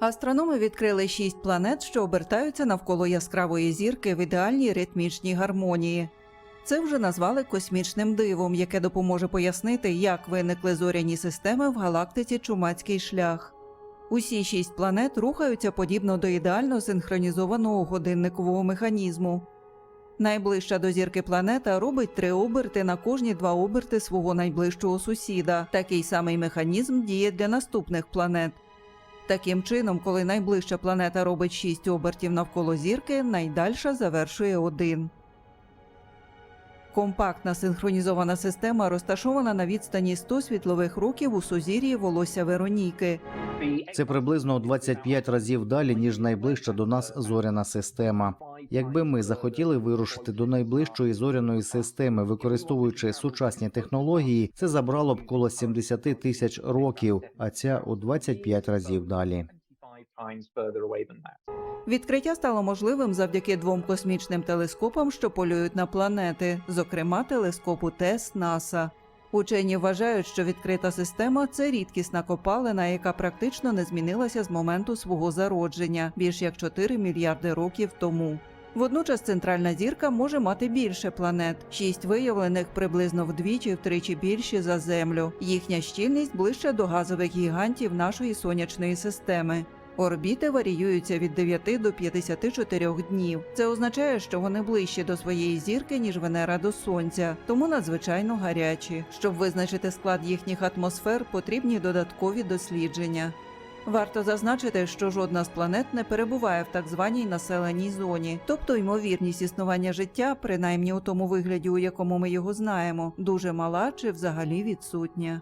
Астрономи відкрили шість планет, що обертаються навколо яскравої зірки в ідеальній ритмічній гармонії. Це вже назвали космічним дивом, яке допоможе пояснити, як виникли зоряні системи в галактиці Чумацький шлях. Усі шість планет рухаються подібно до ідеально синхронізованого годинникового механізму. Найближча до зірки планета робить три оберти на кожні два оберти свого найближчого сусіда. Такий самий механізм діє для наступних планет. Таким чином, коли найближча планета робить шість обертів навколо зірки, найдальша завершує один. Компактна синхронізована система розташована на відстані 100 світлових років у сузір'ї волосся Вероніки. Це приблизно 25 разів далі, ніж найближча до нас зоряна система. Якби ми захотіли вирушити до найближчої зоряної системи, використовуючи сучасні технології, це забрало б коло 70 тисяч років, а ця у 25 разів далі. Відкриття стало можливим завдяки двом космічним телескопам, що полюють на планети, зокрема телескопу ТЕС НАСА. Учені вважають, що відкрита система це рідкісна копалина, яка практично не змінилася з моменту свого зародження більш як 4 мільярди років тому. Водночас центральна зірка може мати більше планет, шість виявлених приблизно вдвічі-втричі більші за Землю. Їхня щільність ближче до газових гігантів нашої сонячної системи. Орбіти варіюються від 9 до 54 днів. Це означає, що вони ближчі до своєї зірки, ніж Венера до Сонця, тому надзвичайно гарячі. Щоб визначити склад їхніх атмосфер, потрібні додаткові дослідження. Варто зазначити, що жодна з планет не перебуває в так званій населеній зоні, тобто ймовірність існування життя, принаймні у тому вигляді, у якому ми його знаємо, дуже мала чи взагалі відсутня.